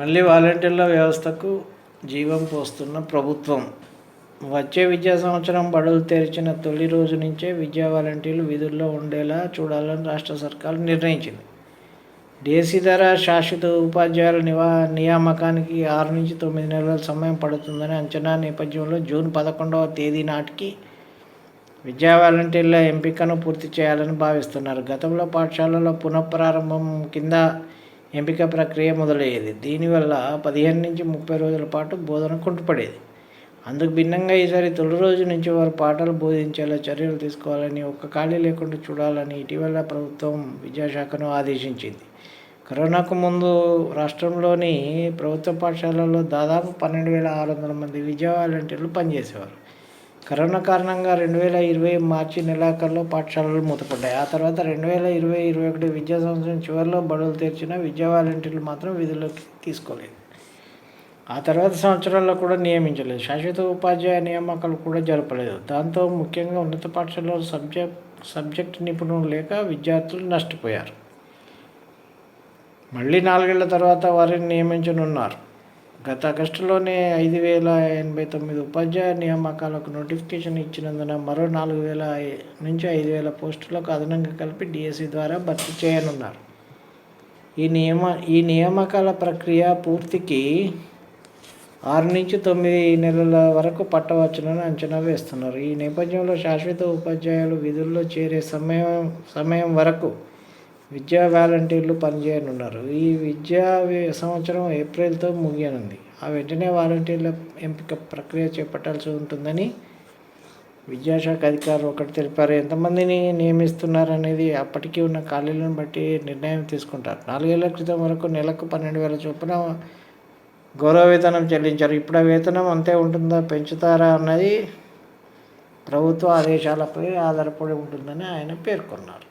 మళ్ళీ వాలంటీర్ల వ్యవస్థకు జీవం పోస్తున్న ప్రభుత్వం. వచ్చే విద్యా సంవత్సరం బడులు తెరిచిన తొలి రోజు నుంచే విద్యా వాలంటీర్లు విధుల్లో ఉండేలా చూడాలని రాష్ట్ర సర్కార్ నిర్ణయించింది. డేసీ ధర శాశ్వత ఉపాధ్యాయుల నివా నియామకానికి ఆరు నుంచి తొమ్మిది నెలల సమయం పడుతుందని అంచనా నేపథ్యంలో జూన్ పదకొండవ తేదీ నాటికి విద్యా వాలంటీర్ల ఎంపికను పూర్తి చేయాలని భావిస్తున్నారు. గతంలో పాఠశాలలో పునఃప్రారంభం కింద ఎంపిక ప్రక్రియ మొదలయ్యేది. దీనివల్ల పదిహేను నుంచి ముప్పై రోజుల పాటు బోధన కుంటుపడేది. అందుకు భిన్నంగా ఈసారి తొలి రోజు నుంచి వారు పాఠాలు బోధించేలా చర్యలు తీసుకోవాలని ఒక్క ఖాళీ లేకుండా చూడాలని ఇటీవల ప్రభుత్వం విద్యాశాఖను ఆదేశించింది. కరోనాకు ముందు రాష్ట్రంలోని ప్రభుత్వ పాఠశాలల్లో దాదాపు పన్నెండు వేల ఆరు వందల మంది విద్యా వాలంటీర్లు పనిచేసేవారు. కరోనా కారణంగా రెండు వేల ఇరవై మార్చి నెలాఖరులో పాఠశాలలు మూతపడ్డాయి. ఆ తర్వాత రెండు వేల ఇరవై ఇరవై ఒకటి విద్యా సంవత్సరం చివరిలో బడులు తెరిచిన విద్యా వాలంటీర్లు మాత్రం విధుల్లోకి తీసుకోలేదు. ఆ తర్వాత సంవత్సరాల్లో కూడా నియమించలేదు. శాశ్వత ఉపాధ్యాయ నియామకాలు కూడా జరపలేదు. దాంతో ముఖ్యంగా ఉన్నత పాఠశాలలో సబ్జెక్ట్ సబ్జెక్ట్ నిపుణులు లేక విద్యార్థులు నష్టపోయారు. మళ్ళీ నాలుగేళ్ళ తర్వాత వారిని నియమించనున్నారు. గత ఆగస్టులోనే ఐదు వేల ఎనభై తొమ్మిది ఉపాధ్యాయ నియామకాలకు నోటిఫికేషన్ ఇచ్చినందున మరో నాలుగు వేల నుంచి ఐదు వేల పోస్టులకు అదనంగా కలిపి డిఎస్సి ద్వారా భర్తీ చేయనున్నారు. ఈ నియమ ఈ నియామకాల ప్రక్రియ పూర్తికి ఆరు నుంచి తొమ్మిది నెలల వరకు పట్టవచ్చునని అంచనా వేస్తున్నారు. ఈ నేపథ్యంలో శాశ్వత ఉపాధ్యాయులు విధుల్లో చేరే సమయం సమయం వరకు విద్యా వాలంటీర్లు పనిచేయనున్నారు ఈ విద్యా సంవత్సరం ఏప్రిల్తో ముగియనుంది. ఆ వెంటనే వాలంటీర్ల ఎంపిక ప్రక్రియ చేపట్టాల్సి ఉంటుందని విద్యాశాఖ అధికారులు ఒకటి తెలిపారు. ఎంతమందిని నియమిస్తున్నారు అనేది అప్పటికి ఉన్న ఖాళీలను బట్టి నిర్ణయం తీసుకుంటారు. నాలుగేళ్ళ క్రితం వరకు నెలకు పన్నెండు వేల చొప్పున గౌరవ వేతనం చెల్లించారు. ఇప్పుడు ఆ వేతనం అంతే ఉంటుందా పెంచుతారా అన్నది ప్రభుత్వ ఆదేశాలపై ఆధారపడి ఉంటుందని ఆయన పేర్కొన్నారు.